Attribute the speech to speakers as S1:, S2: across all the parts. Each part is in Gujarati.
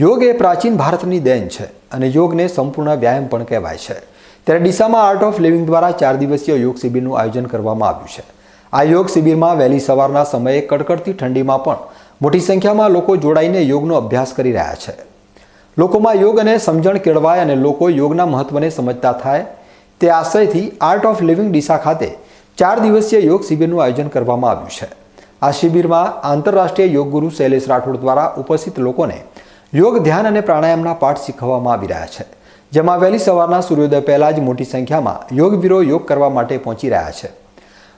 S1: યોગ એ પ્રાચીન ભારતની દેન છે અને યોગને સંપૂર્ણ વ્યાયામ પણ કહેવાય છે. ત્યારે ડીસામાં આર્ટ ઓફ લિવિંગ દ્વારા ચાર દિવસીય યોગ શિબિરનું આયોજન કરવામાં આવ્યું છે. આ યોગ શિબિરમાં વહેલી સવારના સમયે કડકડતી ઠંડીમાં પણ મોટી સંખ્યામાં લોકો જોડાઈને યોગનો અભ્યાસ કરી રહ્યા છે. લોકોમાં યોગ અને સમજણ કેળવાય અને લોકો યોગના મહત્વને સમજતા થાય તે આશયથી આર્ટ ઓફ લિવિંગ ડીસા ખાતે ચાર દિવસીય યોગ શિબિરનું આયોજન કરવામાં આવ્યું છે. આ શિબિરમાં આંતરરાષ્ટ્રીય યોગ ગુરુ શૈલેષ રાઠોડ દ્વારા ઉપસ્થિત લોકોને યોગ, ધ્યાન અને પ્રાણાયામના પાઠ શીખવવામાં આવી રહ્યા છે, જેમાં વહેલી સવારના સૂર્યોદય પહેલાં જ મોટી સંખ્યામાં યોગવીરો યોગ કરવા માટે પહોંચી રહ્યા છે.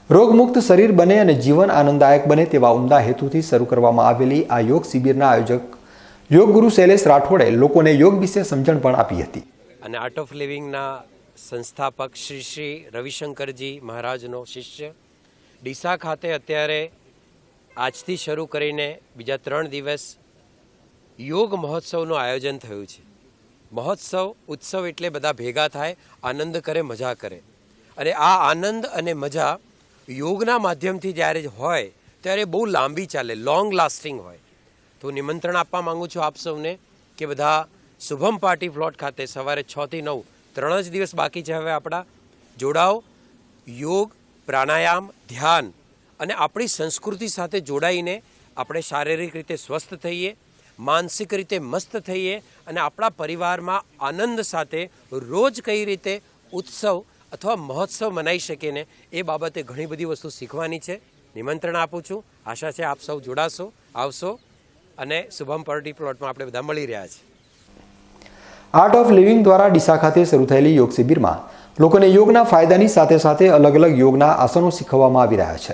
S1: રોગમુક્ત શરીર બને અને જીવન આનંદદાયક બને તેવા ઉમદા હેતુથી શરૂ કરવામાં આવેલી આ યોગ શિબિરના આયોજક યોગ ગુરુ શૈલેષ રાઠોડે લોકોને યોગ વિશે સમજણ પણ આપી હતી.
S2: અને આર્ટ ઓફ લિવિંગના સંસ્થાપક શ્રી શ્રી રવિશંકરજી મહારાજનો શિષ્ય. ડીસા ખાતે અત્યારે આજથી શરૂ કરીને બીજા ત્રણ દિવસ યોગ મહોત્સવનું આયોજન થયું છે. મહોત્સવ, ઉત્સવ એટલે બધા ભેગા થાય, આનંદ કરે, મજા કરે. અને આ આનંદ અને મજા યોગના માધ્યમથી જ્યારે હોય, ત્યારે બહુ લાંબી ચાલે લોંગ લાસ્ટિંગ હોય. તો નિમંત્રણ આપવા માગું છું આપ સૌને કે બધા શુભમ પાર્ટી પ્લોટ ખાતે સવારે છ થી નવ, ત્રણ જ દિવસ બાકી છે હવે આપણા. જોડાઓ. યોગ, પ્રાણાયામ, ધ્યાન અને આપણી સંસ્કૃતિ સાથે જોડાઈને આપણે શારીરિક રીતે સ્વસ્થ થઈએ માનસિક રીતે મસ્ત થઈએ અને આપણા પરિવારમાં આનંદ સાથે રોજ કઈ રીતે ઉત્સવ અથવા મહોત્સવ મનાઈ શકીએ ને એ બાબતે ઘણી બધી વસ્તુ શીખવાની છે. નિમંત્રણ આપું છું. આશા છે આપ સૌ જોડાશો, આવશો અને શુભમ પાર્ટી પ્લોટમાં આપણે બધા મળી રહ્યા છીએ
S1: આર્ટ ઓફ લિવિંગ દ્વારા ડીસા ખાતે શરૂ થયેલી યોગ શિબિરમાં લોકોને યોગના ફાયદાની સાથે સાથે અલગ અલગ યોગના આસનો શીખવવામાં આવી રહ્યા છે.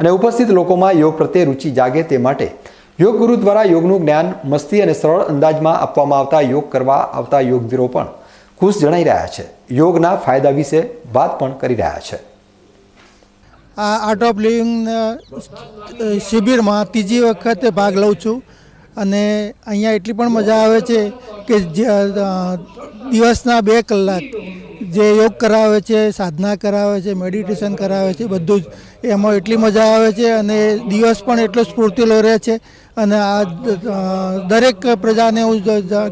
S1: અને ઉપસ્થિત લોકોમાં યોગ પ્રત્યે રુચિ જાગે તે માટે યોગ ગુરુ દ્વારા યોગનું જ્ઞાન મસ્તી અને સરળ અંદાજમાં આપવામાં આવતા યોગ કરવા આવતા યોગવીરો પણ ખુશ જણાઈ રહ્યા છે. યોગના ફાયદા વિશે વાત પણ કરી રહ્યા છે.
S3: આ આર્ટ ઓફ લિવિંગ શિબિરમાં ત્રીજી વખતે ભાગ લઉં છું અને અહીંયા એટલી પણ મજા આવે છે કે દિવસના બે કલાક જે યોગ કરાવે છે, સાધના કરાવે છે મેડિટેશન કરાવે છે, બધું જ. એમાં એટલી મજા આવે છે અને દિવસ પણ એટલો સ્ફૂર્તિલો રહે છે. અને આ દરેક પ્રજાને હું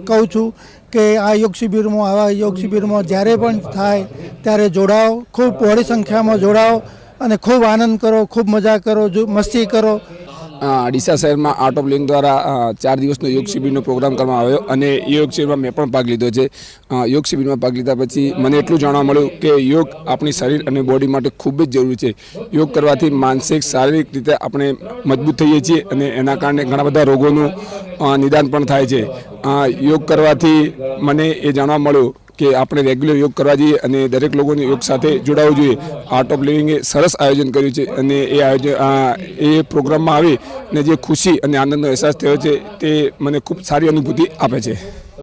S3: કહું છું કે આ યોગ શિબિરમાં, આવા યોગ શિબિરમાં જ્યારે પણ થાય ત્યારે જોડાઓ, ખૂબ બહોળી સંખ્યામાં જોડાઓ અને ખૂબ આનંદ કરો, ખૂબ મજા કરો મસ્તી કરો.
S4: ડીસા શહેરમાં આર્ટ ઓફ લિવિંગ દ્વારા ચાર દિવસનો યોગ શિબિરનો પ્રોગ્રામ કરવામાં આવ્યો અને એ યોગ શિબિરમાં મેં પણ ભાગ લીધો છે. યોગ શિબિરમાં ભાગ લીધા પછી મને એટલું જાણવા મળ્યું કે યોગ આપણી શરીર અને બોડી માટે ખૂબ જ જરૂરી છે. યોગ કરવાથી માનસિક, શારીરિક રીતે આપણે મજબૂત થઈએ છીએ અને એના કારણે ઘણા બધા રોગોનું નિદાન પણ થાય છે. યોગ કરવાથી મને એ જાણવા મળ્યું કે આપણે રેગ્યુલર યોગ કરવા જોઈએ અને દરેક લોકોને યોગ સાથે જોડાવવું જોઈએ. આર્ટ ઓફ લિવિંગે સરસ આયોજન કર્યું છે અને એ આયોજન એ પ્રોગ્રામમાં આવી અને જે ખુશી અને આનંદનો અહેસાસ થયો છે તે મને ખૂબ સારી અનુભૂતિ આપે છે.